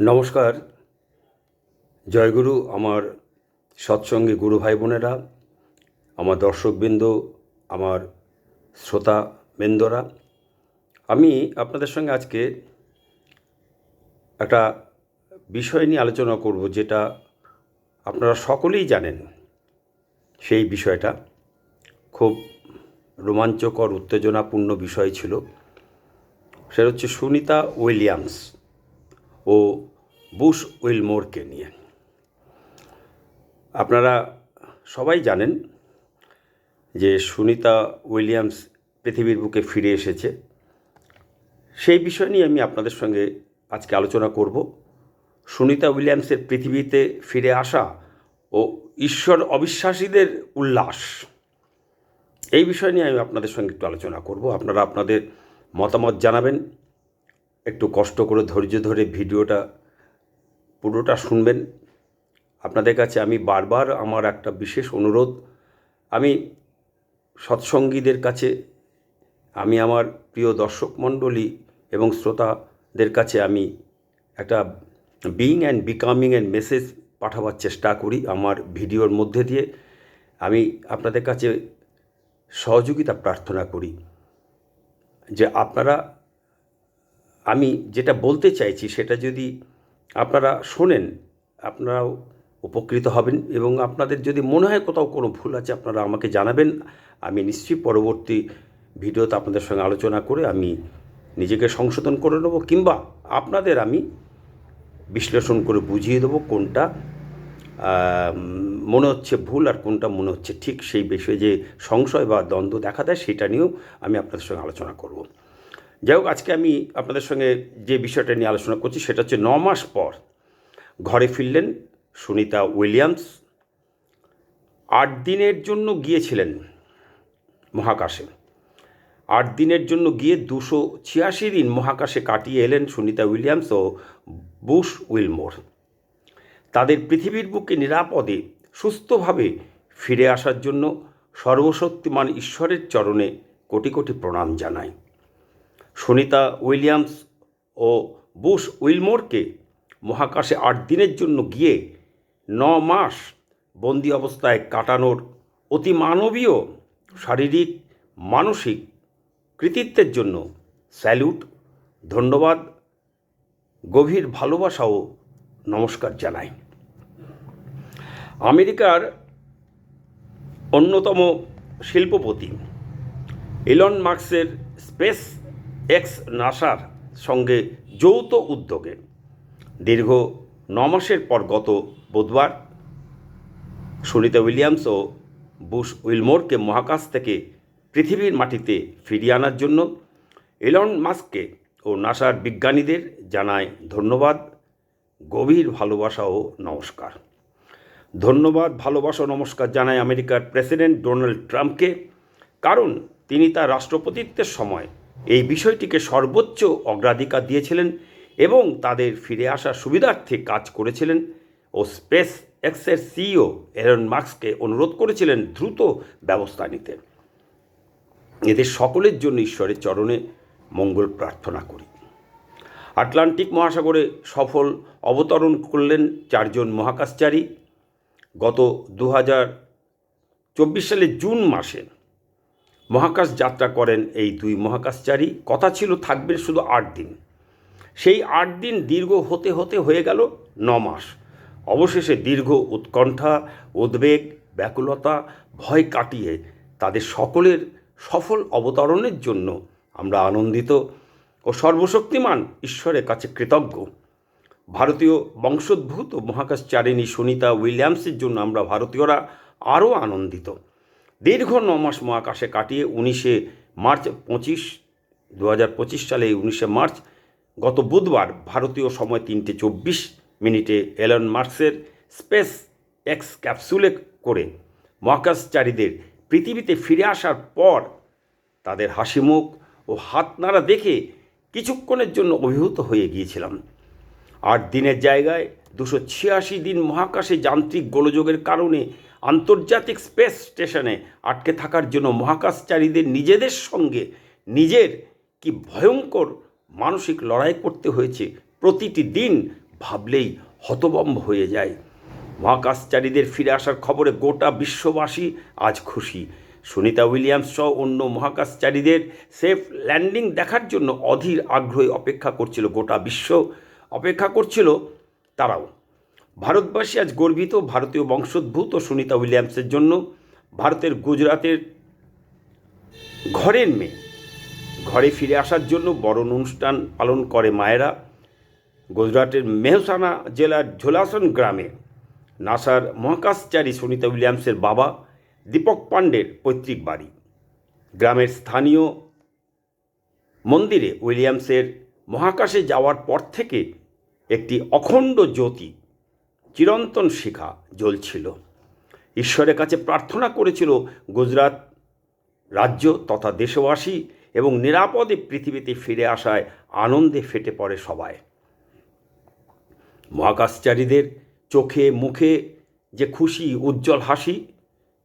নমস্কার। জয়গুরু, আমার সৎসঙ্গে গুরু ভাই বোনেরা, আমার দর্শকবৃন্দ, আমার শ্রোতা বৃন্দরা, আমি আপনাদের সঙ্গে আজকে একটা বিষয় নিয়ে আলোচনা করব যেটা আপনারা সকলেই জানেন। সেই বিষয়টা খুব রোমাঞ্চকর, উত্তেজনাপূর্ণ বিষয় ছিল। সেটা হচ্ছে সুনিতা উইলিয়ামস। ও বুশ উইল উইলমোরকে নিয়ে। আপনারা সবাই জানেন যে সুনিতা উইলিয়ামস পৃথিবীর বুকে ফিরে এসেছে। সেই বিষয় নিয়ে আমি আপনাদের সঙ্গে আজকে আলোচনা করব। সুনিতা উইলিয়ামসের পৃথিবীতে ফিরে আসা ও ঈশ্বর অবিশ্বাসীদের উল্লাস, এই বিষয় নিয়ে আমি আপনাদের সঙ্গে একটু আলোচনা করব। আপনারা আপনাদের মতামত জানাবেন। একটু কষ্ট করে ধৈর্য ধরে ভিডিওটা পুরোটা শুনবেন। আপনাদের কাছে আমি বারবার আমার একটা বিশেষ অনুরোধ। আমি সৎসঙ্গীদের কাছে, আমি আমার প্রিয় দর্শক মণ্ডলী এবং শ্রোতাদের কাছে আমি একটা being and becoming and message পাঠাবার চেষ্টা করি আমার ভিডিওর মধ্যে দিয়ে। আমি আপনাদের কাছে সহযোগিতা প্রার্থনা করি যে আপনারা আমি যেটা বলতে চাইছি সেটা যদি আপনারা শোনেন, আপনারাও উপকৃত হবেন এবং আপনাদের যদি মনে হয় কোথাও কোনো ভুল আছে, আপনারা আমাকে জানাবেন। আমি নিশ্চয়ই পরবর্তী ভিডিওতে আপনাদের সঙ্গে আলোচনা করে আমি নিজেকে সংশোধন করে নেব কিংবা আপনাদের আমি বিশ্লেষণ করে বুঝিয়ে দেবো কোনটা মনে হচ্ছে ভুল আর কোনটা মনে হচ্ছে ঠিক। সেই বিষয়ে যে সংশয় বা দ্বন্দ্ব দেখা দেয়, সেটা নিয়েও আমি আপনাদের সঙ্গে আলোচনা করব। যাই হোক আজকে আমি আপনাদের সঙ্গে যে বিষয়টা নিয়ে আলোচনা করছি, সেটা হচ্ছে ন মাস পর ঘরে ফিরলেন সুনিতা উইলিয়ামস। আট দিনের জন্য গিয়েছিলেন মহাকাশে। আট দিনের জন্য গিয়ে দুশো ছিয়াশি দিন মহাকাশে কাটিয়ে এলেন সুনিতা উইলিয়ামস ও বুশ উইলমোর। তাদের পৃথিবীর বুকে নিরাপদে, সুস্থভাবে ফিরে আসার জন্য সর্বশক্তিমান ঈশ্বরের চরণে কোটি কোটি প্রণাম জানাই। সুনিতা উইলিয়ামস ও বুশ উইলমোরকে মহাকাশে আট দিনের জন্য গিয়ে ন মাস বন্দি অবস্থায় কাটানোর অতি মানবীয় শারীরিক, মানসিক কৃতিত্বের জন্য স্যালুট, ধন্যবাদ, গভীর ভালোবাসা ও নমস্কার জানাই। আমেরিকার অন্যতম শিল্পপতি ইলন মার্কসের স্পেস এক্স নাসার সঙ্গে যৌথ উদ্যোগে। দীর্ঘ ন মাসের পর গত বুধবার সুনিতা উইলিয়ামস ও বুশ উইলমোরকে মহাকাশ থেকে পৃথিবীর মাটিতে ফিরিয়ে আনার জন্য এলন মাস্ককে ও নাসার বিজ্ঞানীদের জানায় ধন্যবাদ, গভীর ভালোবাসা ও নমস্কার। ধন্যবাদ, ভালোবাসা নমস্কার জানায় আমেরিকার প্রেসিডেন্ট ডোনাল্ড ট্রাম্পকে, কারণ তিনি তার রাষ্ট্রপতিত্বের সময় এই বিষয়টিকে সর্বোচ্চ অগ্রাধিকার দিয়েছিলেন এবং তাদের ফিরে আসার সুবিধার্থে কাজ করেছিলেন ও স্পেস এক্সের সিইও এরন মার্কসকে অনুরোধ করেছিলেন দ্রুত ব্যবস্থা নিতে। এদের সকলের জন্য ঈশ্বরের চরণে মঙ্গল প্রার্থনা করি। আটলান্টিক মহাসাগরে সফল অবতরণ করলেন চারজন মহাকাশচারী। গত দু চব্বিশ সালের জুন মাসে মহাকাশ যাত্রা করেন এই দুই মহাকাশচারী। কথা ছিল থাকবেন শুধু আট দিন। সেই আট দিন দীর্ঘ হতে হতে হয়ে গেল ন মাস। অবশেষে দীর্ঘ উৎকণ্ঠা, উদ্বেগ, ব্যাকুলতা, ভয় কাটিয়ে তাদের সকলের সফল অবতরণের জন্য আমরা আনন্দিত ও সর্বশক্তিমান ঈশ্বরের কাছে কৃতজ্ঞ। ভারতীয় বংশোদ্ভূত মহাকাশচারিণী সুনিতা উইলিয়ামসের জন্য আমরা ভারতীয়রা আরও আনন্দিত। দীর্ঘ ন মাস মহাকাশে কাটিয়ে উনিশে মার্চ পঁচিশ দু হাজার পঁচিশ সালে উনিশে মার্চ, গত বুধবার ভারতীয় সময় তিনটে চব্বিশ মিনিটে এলন মার্কসের স্পেস এক্স ক্যাপসুলে করে মহাকাশচারীদের পৃথিবীতে ফিরে আসার পর তাদের হাসিমুখ ও হাত নাড়া দেখে কিছুক্ষণের জন্য অভিভূত হয়ে গিয়েছিলাম। আট দিনের জায়গায় দুশো ছিয়াশি দিন মহাকাশে যান্ত্রিক গোলযোগের কারণে আন্তর্জাতিক স্পেস স্টেশনে আটকে থাকার জন্য মহাকাশচারীদের নিজেদের সঙ্গে নিজের কি ভয়ঙ্কর মানসিক লড়াই করতে হয়েছে প্রতিটি দিন ভাবলেই হতবম্ব হয়ে যায়। মহাকাশচারীদের ফিরে আসার খবরে গোটা বিশ্ববাসী আজ খুশি। সুনিতা উইলিয়ামস সহ অন্য মহাকাশচারীদের সেফ ল্যান্ডিং দেখার জন্য অধীর আগ্রহে অপেক্ষা করছিল গোটা বিশ্ব। অপেক্ষা করছিল তারাও। ভারতবাসী আজ গর্বিত ভারতীয় বংশোদ্ভূত সুনিতা উইলিয়ামসের জন্য ভারতের গুজরাতের ঘরের মেয়ে। ঘরে ফিরে আসার জন্য বড় অনুষ্ঠান পালন করে মায়েরা। গুজরাটের মেহসানা জেলার ঝোলাসন গ্রামে নাসার মহাকাশচারী সুনিতা উইলিয়ামসের বাবা দীপক পাণ্ডের পৈতৃক বাড়ি। গ্রামের স্থানীয় মন্দিরে উইলিয়ামসের মহাকাশে যাওয়ার পর থেকে একটি অখণ্ড জ্যোতি চিরন্তন শিখা জ্বলছিল। ঈশ্বরের কাছে প্রার্থনা করেছিল গুজরাট রাজ্য তথা দেশবাসী এবং নিরাপদে পৃথিবীতে ফিরে আসায় আনন্দে ফেটে পড়ে সবাই। মহাকাশচারীদের চোখে মুখে যে খুশি উজ্জ্বল হাসি,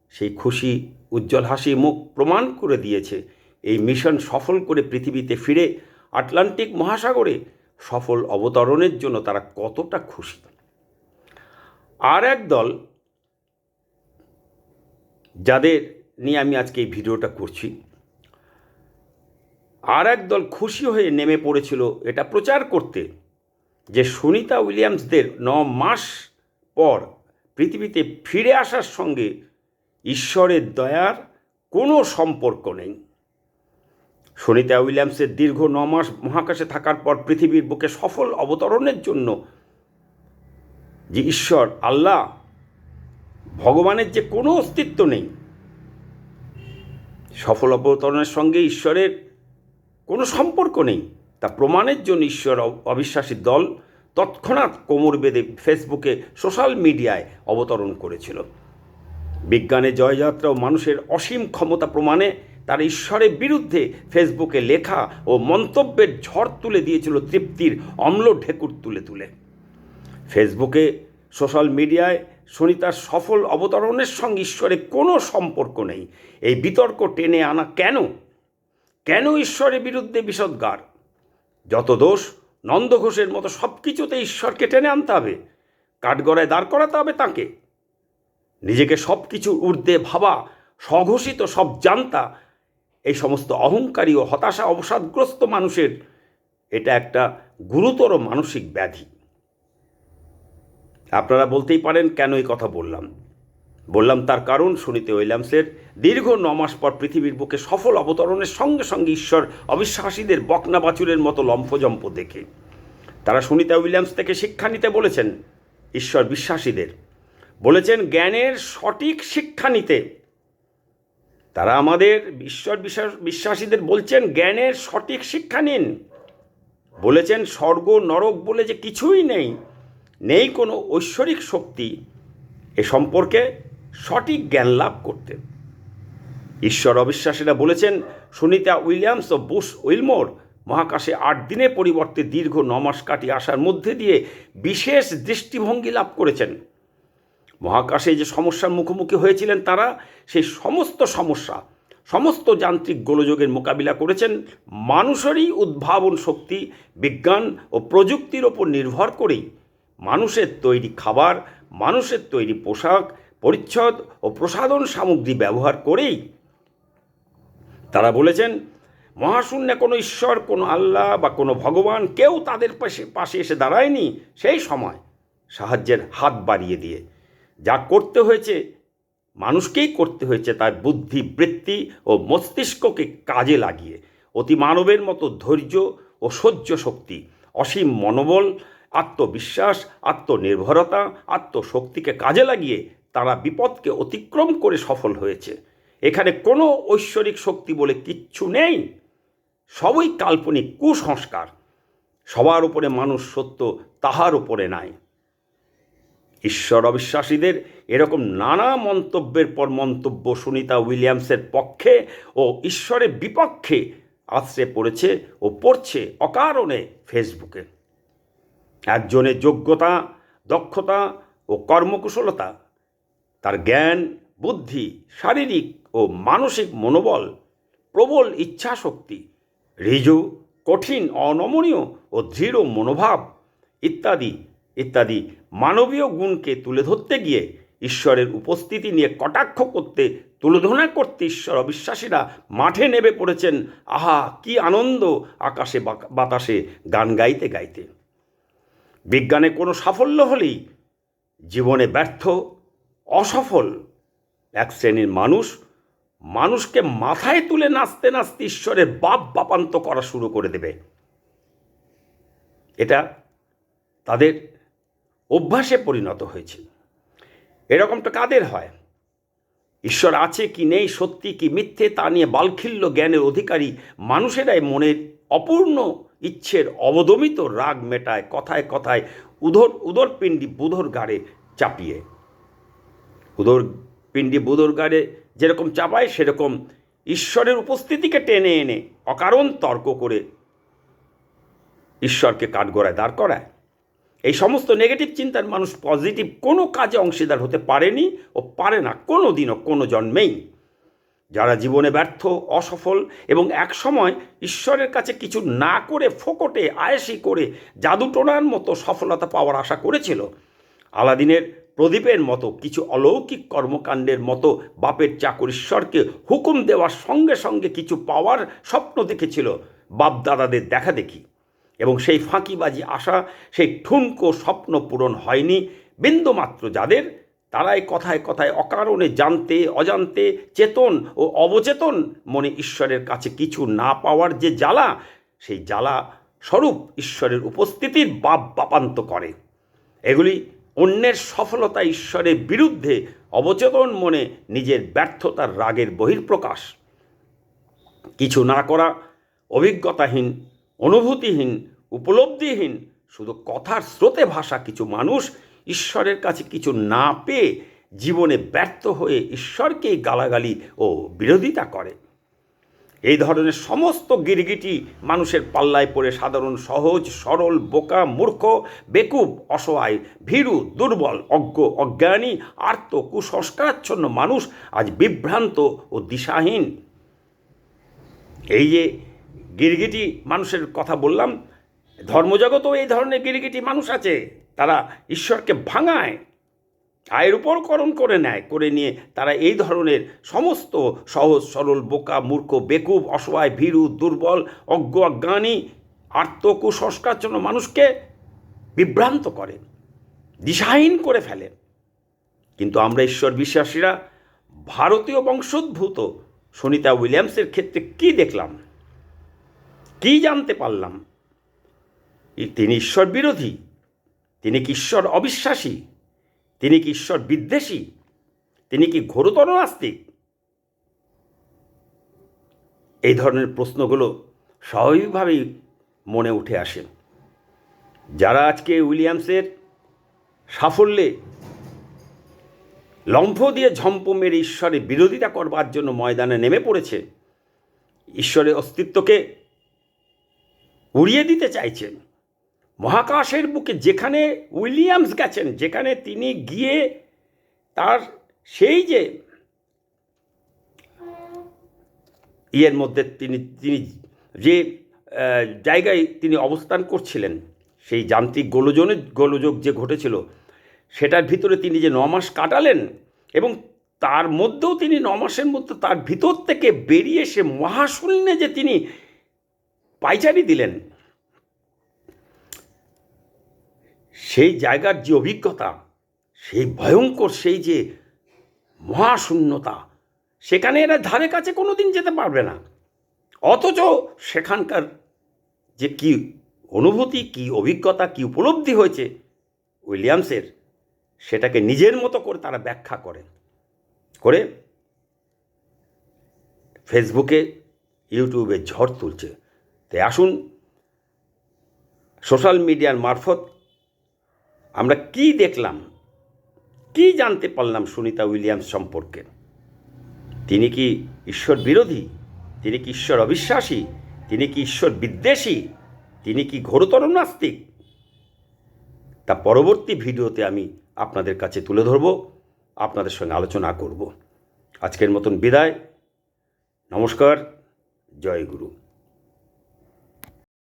সেই খুশি উজ্জ্বল হাসি মুখ প্রমাণ করে দিয়েছে এই মিশন সফল করে পৃথিবীতে ফিরে আটলান্টিক মহাসাগরে সফল অবতরণের জন্য তারা কতটা খুশি। আর এক দল যাদের নিয়ে আমি আজকে এই ভিডিওটা করছি, আর এক দল খুশি হয়ে নেমে পড়েছিল এটা প্রচার করতে যে সুনিতা উইলিয়ামসদের ন মাস পর পৃথিবীতে ফিরে আসার সঙ্গে ঈশ্বরের দয়ার কোনো সম্পর্ক নেই। সুনিতা উইলিয়ামসের দীর্ঘ ন মাস মহাকাশে থাকার পর পৃথিবীর বুকে সফল অবতরণের জন্য যে ঈশ্বর, আল্লাহ, ভগবানের যে কোনো অস্তিত্ব নেই। সফল অবতরণের সঙ্গে ঈশ্বরের কোনো সম্পর্ক নেই। তা প্রমাণের জন্য ঈশ্বর অবিশ্বাসী দল তৎক্ষণাৎ কোমর বেঁধে ফেসবুকে সোশ্যাল মিডিয়ায় অবতরণ করেছিল। বিজ্ঞানের জয়যাত্রা ও মানুষের অসীম ক্ষমতা প্রমাণে তার ঈশ্বরের বিরুদ্ধে ফেসবুকে লেখা ও মন্তব্যের ঝড় তুলে দিয়েছিল তৃপ্তির অম্ল ঢেকুর তুলে তুলে। ফেসবুকে, সোশ্যাল মিডিয়ায় সুনিতার সফল অবতরণের সঙ্গে ঈশ্বরের কোনো সম্পর্ক নেই। এই বিতর্ক টেনে আনা কেন? কেন ঈশ্বরের বিরুদ্ধে বিষদগার যত দোষ, নন্দ ঘোষের মতো সব কিছুতে ঈশ্বরকে টেনে আনতে হবে। কাঠগড়ায় দাঁড় করাতে হবে তাঁকে। নিজেকে সব কিছুর ঊর্ধ্বে ভাবা, স্বঘোষিত, সব জানতা, এই সমস্ত অহংকারী ও হতাশা অবসাদগ্রস্ত মানুষের, এটা একটা গুরুতর মানসিক ব্যাধি। আপনারা বলতেই পারেন, কেন এই কথা বললাম? বললাম তার কারণ সুনিতে উইলিয়ামসের দীর্ঘ ন মাস পর পৃথিবীর বুকে সফল অবতরণের সঙ্গে সঙ্গে ঈশ্বর অবিশ্বাসীদের বকনা বাছুরের মতো লম্ফজম্প দেখে। তারা সুনিতা উইলিয়ামস থেকে শিক্ষা নিতে বলেছেন, ঈশ্বর বিশ্বাসীদের। বলেছেন, জ্ঞানের সঠিক শিক্ষা নিতে। তারা আমাদের ঈশ্বর বিশ্বাস, বিশ্বাসীদের বলছেন, জ্ঞানের সঠিক শিক্ষা নিন। বলেছেন, স্বর্গ নরক বলে যে কিছুই নেই নেই কোনো ঐশ্বরিক শক্তি এ সম্পর্কে সঠিক জ্ঞান লাভ করতে। ঈশ্বর অবিশ্বাসীরা বলেছেন, সুনিতা উইলিয়ামস ও বুশ উইলমোর মহাকাশে আট দিনের পরিবর্তে দীর্ঘ নমাস কাটিয়ে আসার মধ্যে দিয়ে বিশেষ দৃষ্টিভঙ্গি লাভ করেছেন। মহাকাশে যে সমস্যার মুখোমুখি হয়েছিলেন তারা, সেই সমস্ত সমস্যা, সমস্ত যান্ত্রিক গোলযোগের মোকাবিলা করেছেন। মানুষেরই উদ্ভাবন শক্তি, বিজ্ঞান ও প্রযুক্তির ওপর নির্ভর করেই মানুষের তৈরি খাবার, মানুষের তৈরি পোশাক, পরিচ্ছদ ও প্রসাধন সামগ্রী ব্যবহার করেই তারা বলেছেন, মহাশূন্যে কোনো ঈশ্বর, কোনো আল্লাহ বা কোনো ভগবান কেউ তাদের পাশে পাশে এসে দাঁড়ায়নি সেই সময় সাহায্যের হাত বাড়িয়ে দিয়ে। যা করতে হয়েছে, মানুষকেই করতে হয়েছে তার বুদ্ধি, বৃত্তি ও মস্তিষ্ককে কাজে লাগিয়ে। অতি মানবের মতো ধৈর্য ও সহ্য শক্তি, অসীম মনোবল আত্মবিশ্বাস, আত্মনির্ভরতা, আত্মশক্তিকে কাজে লাগিয়ে তারা বিপদকে অতিক্রম করে সফল হয়েছে। এখানে কোনো ঐশ্বরিক শক্তি বলে কিচ্ছু নেই। সবই কাল্পনিক কুসংস্কার। সবার উপরে মানুষ সত্য তাহার উপরে নাই। ঈশ্বর অবিশ্বাসীদের এরকম নানা মন্তব্যের পর মন্তব্য সুনিতা উইলিয়ামসের পক্ষে ও ঈশ্বরের বিপক্ষে আশ্রে পড়েছে ও পড়ছে অকারণে ফেসবুকে। একজনের যোগ্যতা, দক্ষতা ও কর্মকুশলতা, তার জ্ঞান, বুদ্ধি, শারীরিক ও মানসিক মনোবল, প্রবল ইচ্ছাশক্তি ঋজু কঠিন, অনমনীয় ও দৃঢ় মনোভাব ইত্যাদি ইত্যাদি মানবীয় গুণকে তুলে ধরতে গিয়ে ঈশ্বরের উপস্থিতি নিয়ে কটাক্ষ করতে, তুলোধনা করতে ঈশ্বর অবিশ্বাসীরা মাঠে নেমে পড়েছেন। আহা, কি আনন্দ আকাশে বাতাসে গান গাইতে গাইতে। বিজ্ঞানে কোনো সাফল্য হলেই জীবনে ব্যর্থ, অসফল এক শ্রেণির মানুষ মানুষকে মাথায় তুলে নাচতে নাচতে ঈশ্বরের বাপ বাপান্ত করা শুরু করে দেবে। এটা তাদের অভ্যাসে পরিণত হয়েছে। এরকমটা কাদের হয়? ঈশ্বর আছে কি নেই, সত্যি কি মিথ্যে তা নিয়ে বালখিল্য জ্ঞানের অধিকারী মানুষেরাই মনের অপূর্ণ ইচ্ছের অবদমিত রাগ মেটায়, কথায় কথায় উধর উদর উদরপিণ্ডি বুধর গাড়ে চাপিয়ে। উদর পিণ্ডি বুধর গাড়ে যেরকম চাপায়, সেরকম ঈশ্বরের উপস্থিতিকে টেনে এনে অকারণ তর্ক করে ঈশ্বরকে কাঠগড়ায় দাঁড় করায়। এই সমস্ত নেগেটিভ চিন্তার মানুষ পজিটিভ কোনো কাজে অংশীদার হতে পারেনি ও পারে না, কোনো দিনও কোনো জন্মেই। যারা জীবনে ব্যর্থ, অসফল এবং একসময় ঈশ্বরের কাছে কিছু না করে ফোকটে, আয়েসি করে জাদুটোনার মতো সফলতা পাওয়ার আশা করেছিল। আলাদিনের প্রদীপের মতো কিছু অলৌকিক কর্মকাণ্ডের মতো বাপের চাকর ঈশ্বরকে হুকুম দেওয়ার সঙ্গে সঙ্গে কিছু পাওয়ার স্বপ্ন দেখেছিল বাপ দাদাদের দেখা দেখি এবং সেই ফাঁকিবাজি আশা, সেই ঠুনকো স্বপ্ন পূরণ হয়নি, বিন্দুমাত্র যাদের তারাই কথায় কথায় অকারণে জানতে, অজান্তে চেতন ও অবচেতন মনে ঈশ্বরের কাছে কিছু না পাওয়ার যে জ্বালা, সেই জ্বালা স্বরূপ ঈশ্বরের উপস্থিতির বাপ বাপান্ত করে। এগুলি অন্যের সফলতা ঈশ্বরের বিরুদ্ধে অবচেতন মনে নিজের ব্যর্থতার রাগের বহির্প্রকাশ কিছু না করা অভিজ্ঞতাহীন, অনুভূতিহীন, উপলব্ধিহীন, শুধু কথার স্রোতে ভাষা কিছু মানুষ ঈশ্বরের কাছে কিছু না পেয়ে জীবনে ব্যর্থ হয়ে ঈশ্বরকেই গালাগালি ও বিরোধিতা করে। এই ধরনের সমস্ত গিরগিটি মানুষের পাল্লায় পড়ে সাধারণ, সহজ, সরল, বোকা, মূর্খ, বেকুব, অসহায়, ভীরু, দুর্বল, অজ্ঞ, অজ্ঞানী আর্ত কুসংস্কারাচ্ছন্ন মানুষ আজ বিভ্রান্ত ও দিশাহীন। এই যে গিরগিটি মানুষের কথা বললাম, ধর্মজগতেও এই ধরনের গিরগিটি মানুষ আছে। তারা ঈশ্বরকে ভাঙায়, আয়ের উপরকরণ করে নেয়, করে নিয়ে তারা এই ধরনের সমস্ত সহজ, সরল, বোকা, মূর্খ, বেকুব, অসহায়, ভীরু, দুর্বল, অজ্ঞ, অজ্ঞানী আর্ত কুসংস্কারজন্য মানুষকে বিভ্রান্ত করে, দিশাহীন করে ফেলে। কিন্তু আমরা ঈশ্বর বিশ্বাসীরা ভারতীয় বংশোদ্ভূত সুনিতা উইলিয়ামসের ক্ষেত্রে কি দেখলাম? কি জানতে পারলাম? তিনি ঈশ্বর বিরোধী তিনি কি ঈশ্বর অবিশ্বাসী? তিনি কি ঈশ্বর বিদ্বেষী? তিনি কি ঘোরতর নাস্তিক? এই ধরনের প্রশ্নগুলো স্বাভাবিকভাবেই মনে উঠে আসে। যারা আজকে উইলিয়ামসের সাফল্যে লম্ফ দিয়ে ঝম্প মেরে ঈশ্বরের বিরোধিতা করবার জন্য ময়দানে নেমে পড়েছে, ঈশ্বরের অস্তিত্বকে উড়িয়ে দিতে চাইছেন মহাকাশের বুকে যেখানে উইলিয়ামস গেছেন, যেখানে তিনি গিয়ে তার সেই যে ইয়ের মধ্যে তিনি তিনি যে জায়গায় তিনি অবস্থান করছিলেন, সেই যান্ত্রিক গোলযোগে, গোলযোগ যে ঘটেছিল, সেটার ভিতরে তিনি যে নমাস কাটালেন এবং তার মধ্যেও তিনি নমাসের মধ্যে তার ভিতর থেকে বেরিয়ে এসে মহাশূন্যে যে তিনি পাইচারি দিলেন সেই জায়গার যে অভিজ্ঞতা, সেই ভয়ঙ্কর সেই যে মহাশূন্যতা, সেখানে এরা ধারে কাছে কোনো দিন যেতে পারবে না। অথচ সেখানকার যে কি অনুভূতি, কি অভিজ্ঞতা, কি উপলব্ধি হয়েছে উইলিয়ামসের, সেটাকে নিজের মতো করে তারা ব্যাখ্যা করেন। করে ফেসবুকে, ইউটিউবে ঝড় তুলছে। তাই আসুন, সোশ্যাল মিডিয়ার মারফত আমরা কি দেখলাম? কি জানতে পারলাম সুনিতা উইলিয়ামস সম্পর্কে? তিনি কি ঈশ্বর বিরোধী? তিনি কি ঈশ্বর অবিশ্বাসী? তিনি কি ঈশ্বর বিদ্বেষী? তিনি কি ঘোরতর নাস্তিক? তা পরবর্তী ভিডিওতে আমি আপনাদের কাছে তুলে ধরব, আপনাদের সঙ্গে আলোচনা করব। আজকের মতন বিদায়। নমস্কার, জয় গুরু।